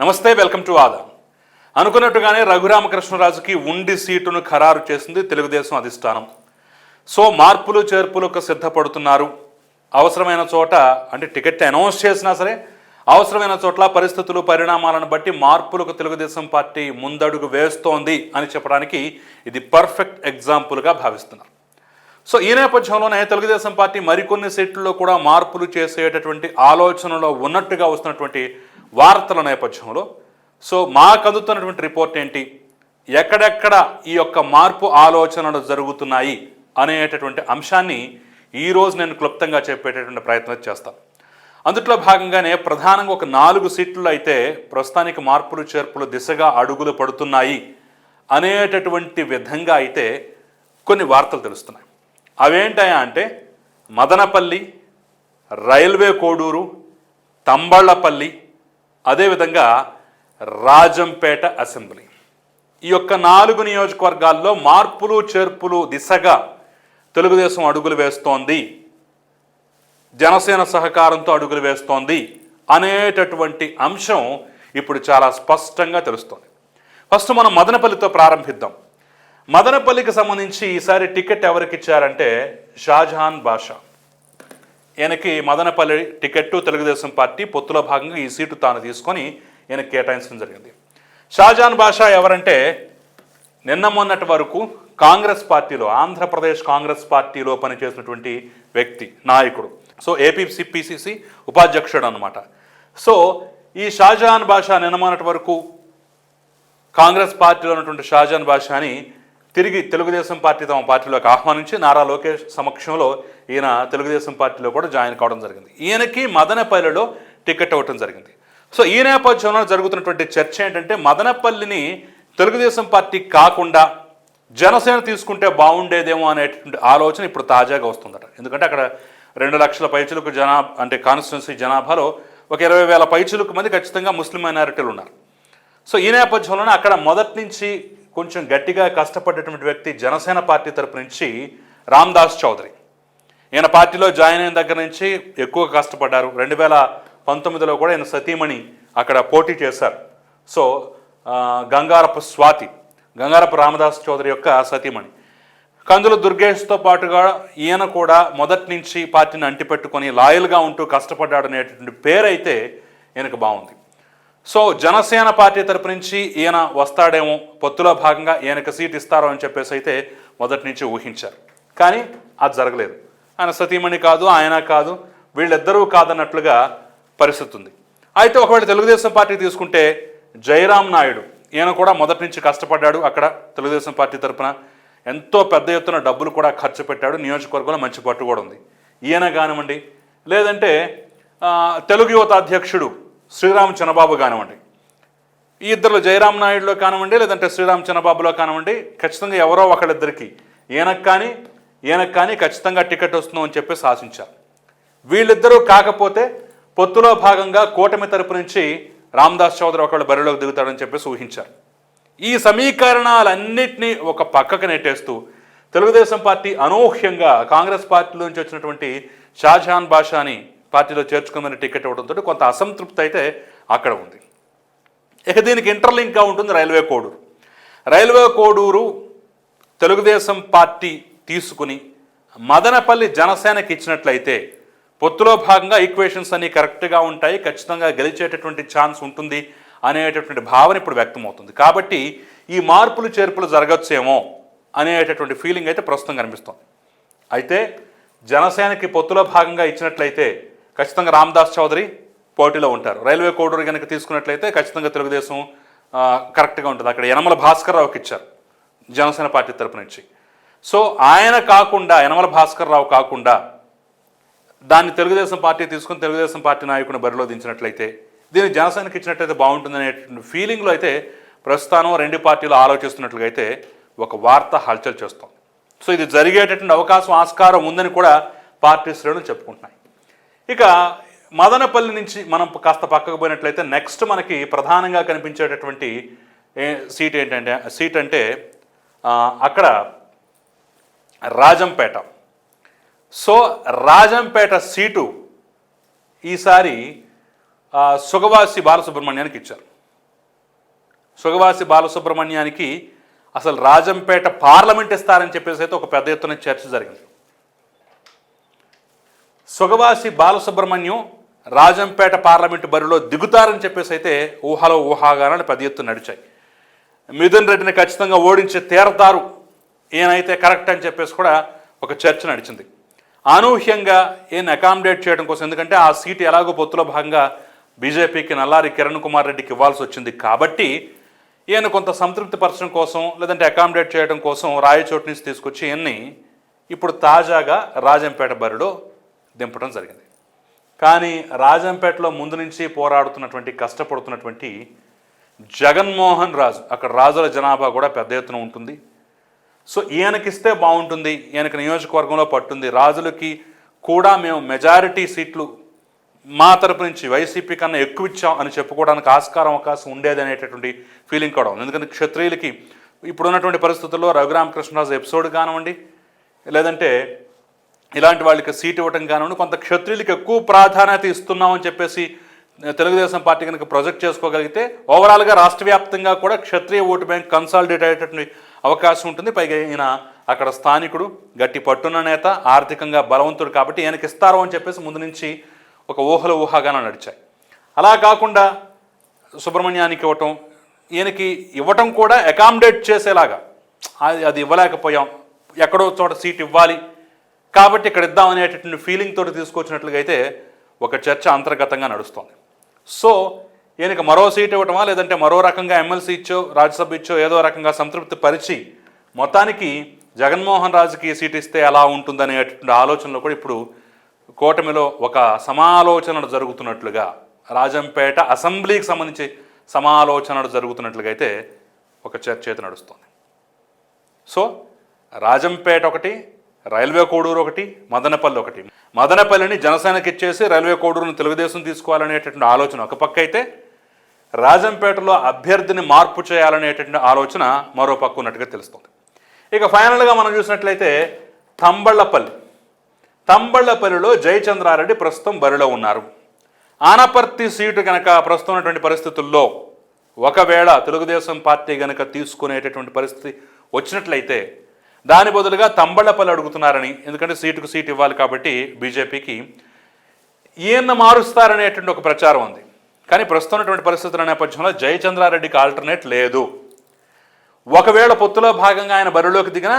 నమస్తే welcome to ఆదా. అనుకున్నట్టుగానే రఘురామకృష్ణరాజుకి ఉండి సీటును ఖరారు చేసింది తెలుగుదేశం అధిష్టానం. సో మార్పులు చేర్పులకు సిద్ధపడుతున్నారు. అవసరమైన చోట అంటే టికెట్ అనౌన్స్ చేసినా సరే అవసరమైన చోట్ల పరిస్థితులు పరిణామాలను బట్టి మార్పులకు తెలుగుదేశం పార్టీ ముందడుగు వేస్తోంది అని చెప్పడానికి ఇది పర్ఫెక్ట్ ఎగ్జాంపుల్గా భావిస్తున్నారు. సో ఈ నేపథ్యంలోనే తెలుగుదేశం పార్టీ మరికొన్ని సీట్లలో కూడా మార్పులు చేసేటటువంటి ఆలోచనలో ఉన్నట్టుగా వస్తున్నటువంటి వార్తల నేపథ్యంలో. సో మాకు అందుతున్నటువంటి రిపోర్ట్ ఏంటి ఎక్కడెక్కడ ఈ యొక్క మార్పు ఆలోచనలు జరుగుతున్నాయి అనేటటువంటి అంశాన్ని ఈరోజు నేను క్లుప్తంగా చెప్పేటటువంటి ప్రయత్నం చేస్తాను అందుట్లో భాగంగానే ప్రధానంగా ఒక నాలుగు సీట్లు అయితే ప్రస్తుతానికి మార్పులు చేర్పులు దిశగా అడుగులు పడుతున్నాయి అనేటటువంటి విధంగా అయితే కొన్ని వార్తలు తెలుస్తున్నాయి. అవేంటాయా అంటే మదనపల్లి రైల్వే కోడూరు తంబళ్ళపల్లి అదేవిధంగా రాజంపేట అసెంబ్లీ. ఈ యొక్క నాలుగు నియోజకవర్గాల్లో మార్పులు చేర్పులు దిశగా తెలుగుదేశం అడుగులు వేస్తోంది. జనసేన సహకారంతో అడుగులు వేస్తోంది అనేటటువంటి అంశం ఇప్పుడు చాలా స్పష్టంగా తెలుస్తోంది. ఫస్ట్ మనం మదనపల్లితో ప్రారంభిద్దాం. మదనపల్లికి సంబంధించి ఈసారి టికెట్ ఎవరికి ఇచ్చారంటే షాజహాన్ బాషా. ఈయనకి మదనపల్లి టికెట్టు తెలుగుదేశం పార్టీ పొత్తులో భాగంగా ఈ సీటు తాను తీసుకొని ఈయన కేటాయించడం జరిగింది. షాజహాన్ బాషా ఎవరంటే నిన్న మొన్నటి వరకు కాంగ్రెస్ పార్టీలో ఆంధ్రప్రదేశ్ కాంగ్రెస్ పార్టీలో పనిచేసినటువంటి వ్యక్తి నాయకుడు. సో ఏపీసీ ఉపాధ్యక్షుడు అనమాట సో ఈ షాజహాన్ బాషా నిన్న మొన్నటి వరకు కాంగ్రెస్ పార్టీలో ఉన్నటువంటి షాజాన్ బాషాని తిరిగి తెలుగుదేశం పార్టీ తమ పార్టీలోకి ఆహ్వానించి నారా లోకేష్ సమక్షంలో ఈయన తెలుగుదేశం పార్టీలో కూడా జాయిన్ కావడం జరిగింది. ఈయనకి మదనపల్లిలో టికెట్ అవ్వడం జరిగింది. సో ఈ నేపథ్యంలో జరుగుతున్నటువంటి చర్చ ఏంటంటే మదనపల్లిని తెలుగుదేశం పార్టీ కాకుండా జనసేన తీసుకుంటే బాగుండేదేమో అనేటువంటి ఆలోచన ఇప్పుడు తాజాగా వస్తుందట. ఎందుకంటే అక్కడ రెండు లక్షల పైచులకు జనా అంటే కాన్స్టిట్యున్సీ జనాభాలో ఒక ఇరవై వేల పైచులకు మంది ఖచ్చితంగా ముస్లిం మైనారిటీలు ఉన్నారు. సో ఈ నేపథ్యంలోనే అక్కడ మొదటి నుంచి కొంచెం గట్టిగా కష్టపడ్డటువంటి వ్యక్తి జనసేన పార్టీ తరపు నుంచి రామ్దాస్ చౌదరి. ఈయన పార్టీలో జాయిన్ అయిన దగ్గర నుంచి ఎక్కువ కష్టపడ్డారు. రెండు వేల పంతొమ్మిదిలో కూడా ఈయన సతీమణి అక్కడ పోటీ చేశారు. సో గంగారపు స్వాతి గంగారపు రామదాస్ చౌదరి యొక్క సతీమణి. కందుల దుర్గేష్తో పాటుగా ఈయన కూడా మొదటి నుంచి పార్టీని అంటిపెట్టుకొని లాయల్గా ఉంటూ కష్టపడ్డాడు అనేటువంటి పేరైతే ఈయనకు బాగుంది. సో జనసేన పార్టీ తరపు నుంచి ఈయన వస్తాడేమో పొత్తులో భాగంగా ఈయనకు సీట్ ఇస్తారో అని చెప్పేసి అయితే మొదటి నుంచి ఊహించారు. కానీ అది జరగలేదు. ఆయన సతీమణి కాదు ఆయన కాదు వీళ్ళిద్దరూ కాదన్నట్లుగా పరిస్థితి ఉంది. అయితే ఒకవేళ తెలుగుదేశం పార్టీ తీసుకుంటే జయరాం నాయుడు ఈయన కూడా మొదటి నుంచి కష్టపడ్డాడు అక్కడ తెలుగుదేశం పార్టీ తరపున. ఎంతో పెద్ద ఎత్తున డబ్బులు కూడా ఖర్చు పెట్టాడు నియోజకవర్గంలో మంచి పట్టు కూడా ఉంది. ఈయన కానివ్వండి లేదంటే తెలుగు యువత అధ్యక్షుడు శ్రీరామ్ చంద్రబాబు కానివ్వండి. ఈ ఇద్దరు జయరాం నాయుడులో కానివ్వండి లేదంటే శ్రీరామ్ చంద్రబాబులో కానివ్వండి ఖచ్చితంగా ఎవరో ఒకళ్ళిద్దరికి ఈయనకు కానీ ఈయనకు కానీ ఖచ్చితంగా టికెట్ వస్తుందని చెప్పేసి ఆశించారు. వీళ్ళిద్దరూ కాకపోతే పొత్తులో భాగంగా కూటమి తరపు నుంచి రామదాస్ చౌదరి ఒకళ్ళు బరిలోకి దిగుతాడని చెప్పేసి ఊహించారు. ఈ సమీకరణాలన్నింటినీ ఒక పక్కకు నెట్టేస్తూ తెలుగుదేశం పార్టీ అనూహ్యంగా కాంగ్రెస్ పార్టీలో నుంచి వచ్చినటువంటి షాజహాన్ బాషాని పార్టీలో చేర్చుకుందని టికెట్ ఇవ్వడంతో కొంత అసంతృప్తి అయితే అక్కడ ఉంది. ఇక దీనికి ఇంటర్లింక్గా ఉంటుంది railway Koduru. Railway Koduru Telugudesam party తీసుకుని మదనపల్లి జనసేనకి ఇచ్చినట్లయితే పొత్తులో భాగంగా ఈక్వేషన్స్ అన్ని కరెక్ట్గా ఉంటాయి ఖచ్చితంగా గెలిచేటటువంటి ఛాన్స్ ఉంటుంది అనేటటువంటి భావన ఇప్పుడు వ్యక్తమవుతుంది. కాబట్టి ఈ మార్పులు చేర్పులు జరగచ్చేమో అనేటటువంటి ఫీలింగ్ అయితే ప్రస్తుతం కనిపిస్తుంది. అయితే జనసేనకి పొత్తులో భాగంగా ఇచ్చినట్లయితే ఖచ్చితంగా రామదాస్ చౌదరి పోటీలో ఉంటారు. రైల్వే కోడూరు కనుక తీసుకున్నట్లయితే ఖచ్చితంగా తెలుగుదేశం కరెక్ట్గా ఉంటుంది. అక్కడ యనమల భాస్కర్ రావుకి ఇచ్చారు. జనసేన పార్టీ తరపు నుంచి. సో ఆయన కాకుండా యనమల భాస్కర్ రావు కాకుండా దాన్ని తెలుగుదేశం పార్టీ తీసుకుని తెలుగుదేశం పార్టీ నాయకుని బరిలో దించినట్లయితే దీన్ని జనసేనకి ఇచ్చినట్లయితే బాగుంటుంది అనేటువంటి ఫీలింగ్లో అయితే ప్రస్తుతానం రెండు పార్టీలు ఆలోచిస్తున్నట్లుగా అయితే ఒక వార్త హల్చల్ చేస్తోంది సో ఇది జరిగేటటువంటి అవకాశం ఆస్కారం ఉందని కూడా పార్టీ శ్రేణులు చెప్పుకుంటున్నాయి. ఇక మదనపల్లి నుంచి మనం కాస్త పక్కకు పోయినట్లయితే నెక్స్ట్ మనకి ప్రధానంగా కనిపించేటటువంటి సీట్ ఏంటంటే సీట్ అంటే అక్కడ రాజంపేట. సో రాజంపేట సీటు ఈసారి సుగవాసి బాలసుబ్రహ్మణ్యానికి ఇచ్చారు. సుగవాసి బాలసుబ్రహ్మణ్యానికి అసలు రాజంపేట పార్లమెంట్ ఇస్తారని చెప్పేసి అయితే ఒక పెద్ద ఎత్తున చర్చ జరిగింది. సుగవాసి బాలసుబ్రహ్మణ్యం రాజంపేట పార్లమెంటు బరిలో దిగుతారని చెప్పేసి అయితే ఊహలో ఊహాగానాలు పెద్ద ఎత్తున నడిచాయి. మిథున్ రెడ్డిని ఖచ్చితంగా ఓడించి తీరతారు. ఏనైతే కరెక్ట్ అని చెప్పేసి కూడా ఒక చర్చ నడిచింది. అనూహ్యంగా ఈయన అకామిడేట్ చేయడం కోసం ఎందుకంటే ఆ సీటు ఎలాగో పొత్తులో భాగంగా బీజేపీకి నల్లారి కిరణ్ కుమార్ రెడ్డికి ఇవ్వాల్సి వచ్చింది. కాబట్టి ఈయన కొంత సంతృప్తి పరచడం కోసం లేదంటే అకామిడేట్ చేయడం కోసం రాయచోటు నుంచి తీసుకొచ్చి ఈయన్ని ఇప్పుడు తాజాగా రాజంపేట బరిలో దింపడం జరిగింది. కానీ రాజంపేటలో ముందు నుంచి పోరాడుతున్నటువంటి కష్టపడుతున్నటువంటి జగన్మోహన్ రాజు అక్కడ రాజుల జనాభా కూడా పెద్ద ఎత్తున ఉంటుంది. సో ఈయనకిస్తే బాగుంటుంది ఈయనకి నియోజకవర్గంలో పట్టుంది. రాజులకి కూడా మేము మెజారిటీ సీట్లు మా తరపు నుంచి వైసీపీ కన్నా ఎక్కువ ఇచ్చాం అని చెప్పుకోవడానికి ఆస్కారం అవకాశం ఉండేది అనేటటువంటి ఫీలింగ్ కూడా ఉంది. ఎందుకంటే క్షత్రియులకి ఇప్పుడున్నటువంటి పరిస్థితుల్లో రఘురామకృష్ణరాజు ఎపిసోడ్ కానివ్వండి లేదంటే ఇలాంటి వాళ్ళకి సీట్ ఇవ్వటం కానివ్వండి కొంత క్షత్రియులకి ఎక్కువ ప్రాధాన్యత ఇస్తున్నామని చెప్పేసి తెలుగుదేశం పార్టీ కనుక ప్రొజెక్ట్ చేసుకోగలిగితే ఓవరాల్గా రాష్ట్ర వ్యాప్తంగా కూడా క్షత్రియ ఓటు బ్యాంక్ కన్సాలిడేట్ అయ్యేటటువంటి అవకాశం ఉంటుంది. పైగా ఈయన అక్కడ స్థానికుడు గట్టి పట్టున్న నేత ఆర్థికంగా బలవంతుడు కాబట్టి ఈయనకి ఇస్తారు అని చెప్పేసి ముందు నుంచి ఒక ఊహల ఊహాగానం నడిచాయి. అలా కాకుండా సుబ్రహ్మణ్యానికి ఇవ్వటం ఈయనకి ఇవ్వటం కూడా అకామిడేట్ చేసేలాగా అది అది ఇవ్వలేకపోయాం. ఎక్కడో చోట సీట్ ఇవ్వాలి కాబట్టి ఇక్కడ ఇద్దాం అనేటటువంటి ఫీలింగ్ తోటి తీసుకొచ్చినట్లుగా అయితే ఒక చర్చ అంతర్గతంగా నడుస్తోంది. సో ఈయనకి మరో సీట్ ఇవ్వటమా లేదంటే మరో రకంగా ఎమ్మెల్సీ ఇచ్చో రాజ్యసభ ఇచ్చో ఏదో రకంగా సంతృప్తి పరిచి మొత్తానికి జగన్మోహన్ రాజుకి సీట్ ఇస్తే ఎలా ఉంటుందనేటువంటి ఆలోచనలో కూడా ఇప్పుడు కూటమిలో ఒక సమాలోచనలు జరుగుతున్నట్లుగా రాజంపేట అసెంబ్లీకి సంబంధించి సమాలోచనలు జరుగుతున్నట్లుగా అయితే ఒక చర్చ అయితే నడుస్తుంది. సో రాజంపేట ఒకటి రైల్వే కోడూరు ఒకటి మదనపల్లి ఒకటి. మదనపల్లిని జనసేనకి ఇచ్చేసి రైల్వే కోడూరును తెలుగుదేశం తీసుకోవాలనేటటువంటి ఆలోచన ఒక పక్క అయితే రాజంపేటలో అభ్యర్థిని మార్పు చేయాలనేటటువంటి ఆలోచన మరో పక్క ఉన్నట్టుగా తెలుస్తుంది. ఇక ఫైనల్గా మనం చూసినట్లయితే తంబళ్ళపల్లి. తంబళ్ళపల్లిలో జయచంద్రారెడ్డి ప్రస్తుతం బరిలో ఉన్నారు. ఆనపర్తి సీటు కనుక ప్రస్తుతం ఉన్నటువంటి పరిస్థితుల్లో ఒకవేళ తెలుగుదేశం పార్టీ కనుక తీసుకునేటటువంటి పరిస్థితి వచ్చినట్లయితే దాని బదులుగా తంబళ్ళపల్లి అడుగుతున్నారని ఎందుకంటే సీటుకు సీటు ఇవ్వాలి కాబట్టి బీజేపీకి ఈయన మారుస్తారనేటువంటి ఒక ప్రచారం ఉంది. కానీ ప్రస్తుతం ఉన్నటువంటి పరిస్థితుల నేపథ్యంలో జయచంద్రారెడ్డికి ఆల్టర్నేట్ లేదు. ఒకవేళ పొత్తులో భాగంగా ఆయన బరిలోకి దిగినా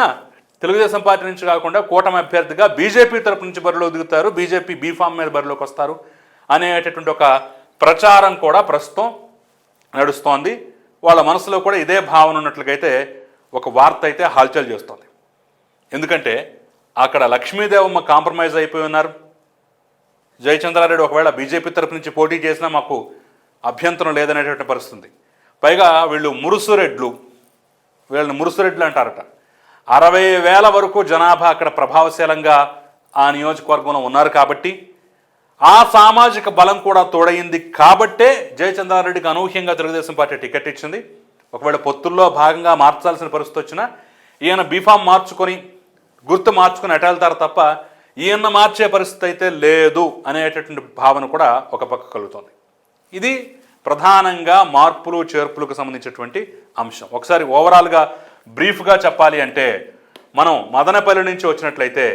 తెలుగుదేశం పార్టీ నుంచి కాకుండా కూటమి అభ్యర్థిగా బీజేపీ తరపు నుంచి బరిలో దిగుతారు. బీజేపీ బీఫామ్ మీద బరిలోకి వస్తారు అనేటటువంటి ఒక ప్రచారం కూడా ప్రస్తుతం నడుస్తోంది. వాళ్ళ మనసులో కూడా ఇదే భావన ఉన్నట్లుగైతే ఒక వార్త అయితే హల్చల్ చేస్తోంది. ఎందుకంటే అక్కడ లక్ష్మీదేవమ్మ కాంప్రమైజ్ అయిపోయి ఉన్నారు. జయచంద్రారెడ్డి ఒకవేళ బీజేపీ తరపు నుంచి పోటీ చేసినా మాకు అభ్యంతరం లేదనేటువంటి పరిస్థితి పైగా వీళ్ళు మురుసురెడ్లు వీళ్ళని మురుసురెడ్లు అంటారట. అరవై వేల వరకు జనాభా అక్కడ ప్రభావశీలంగా ఆ నియోజకవర్గంలో ఉన్నారు కాబట్టి ఆ సామాజిక బలం కూడా తోడైంది కాబట్టే జయచంద్రారెడ్డికి అనూహ్యంగా తెలుగుదేశం పార్టీ టికెట్ ఇచ్చింది. ఒకవేళ పొత్తుల్లో భాగంగా మార్చాల్సిన పరిస్థితి వచ్చినా ఈయన బీఫామ్ మార్చుకొని గుర్తు మార్చుకుని అటెళ్తారు తప్ప ఈయన మార్చే పరిస్థితి అయితే లేదు అనేటటువంటి భావన కూడా ఒక పక్క కలుగుతుంది. ఇది ప్రధానంగా మార్పులు చేర్పులకు సంబంధించినటువంటి అంశం. ఒకసారి ఓవరాల్గా బ్రీఫ్గా చెప్పాలి అంటే మనం మదనపల్లి నుంచి వచ్చినట్లయితే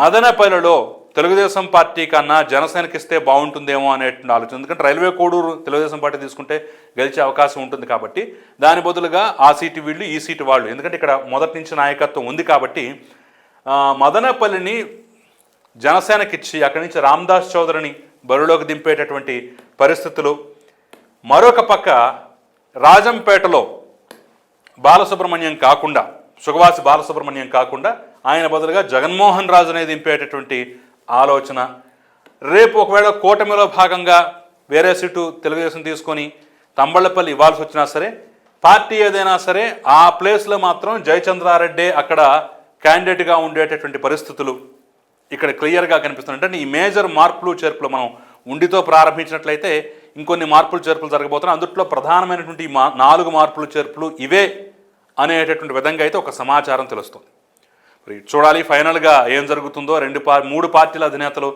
మదనపల్లిలో తెలుగుదేశం పార్టీ కన్నా జనసేనకి ఇస్తే బాగుంటుందేమో అనేటువంటి ఆలోచన ఎందుకంటే రైల్వే కోడూరు తెలుగుదేశం పార్టీ తీసుకుంటే గెలిచే అవకాశం ఉంటుంది కాబట్టి దాని బదులుగా ఆ సీటు వీళ్ళు ఈ సీటు వాళ్ళు. ఎందుకంటే ఇక్కడ మొదటి నుంచి నాయకత్వం ఉంది కాబట్టి మదనపల్లిని జనసేనకిచ్చి అక్కడి నుంచి రామ్దాస్ చౌదరిని బరిలోకి దింపేటటువంటి పరిస్థితులు. మరొక పక్క రాజంపేటలో బాలసుబ్రహ్మణ్యం కాకుండా సుఖవాసి బాలసుబ్రహ్మణ్యం కాకుండా ఆయన బదులుగా జగన్మోహన్ రాజు అనేది దింపేటటువంటి ఆలోచన. రేపు ఒకవేళ కూటమిలో భాగంగా వేరే సీటు తెలుగుదేశం తీసుకొని తంబళ్ళపల్లి ఇవ్వాల్సి వచ్చినా సరే పార్టీ ఏదైనా సరే ఆ ప్లేస్లో మాత్రం జయచంద్రారెడ్డి అక్కడ క్యాండిడేట్గా ఉండేటటువంటి పరిస్థితులు ఇక్కడ క్లియర్గా కనిపిస్తుంది అంటే ఈ మేజర్ మార్పులు చేర్పులు మనం ఉండితో ప్రారంభించినట్లయితే ఇంకొన్ని మార్పులు చేర్పులు జరగబోతున్నాయి. అందుట్లో ప్రధానమైనటువంటి మా నాలుగు మార్పులు చేర్పులు ఇవే అనేటటువంటి విధంగా అయితే ఒక సమాచారం తెలుస్తుంది. మరి చూడాలి ఫైనల్గా ఏం జరుగుతుందో. రెండు పా మూడు పార్టీల అధినేతలు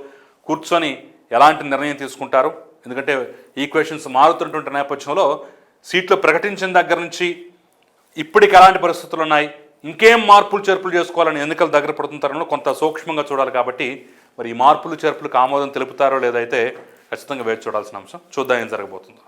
కూర్చొని ఎలాంటి నిర్ణయం తీసుకుంటారు? ఎందుకంటే ఈక్వేషన్స్ మారుతున్నటువంటి నేపథ్యంలో సీట్లు ప్రకటించిన దగ్గర నుంచి ఇప్పటికి ఎలాంటి పరిస్థితులు ఉన్నాయి? ఇంకేం మార్పులు చేర్పులు చేసుకోవాలని ఎన్నికలు దగ్గర పడుతున్న తరంలో కొంత సూక్ష్మంగా చూడాలి కాబట్టి మరి ఈ మార్పులు చేర్పులకు ఆమోదం తెలుపుతారో లేదైతే ఖచ్చితంగా వేచి చూడాల్సిన అంశం. చూద్దాం ఏం జరగబోతుందో.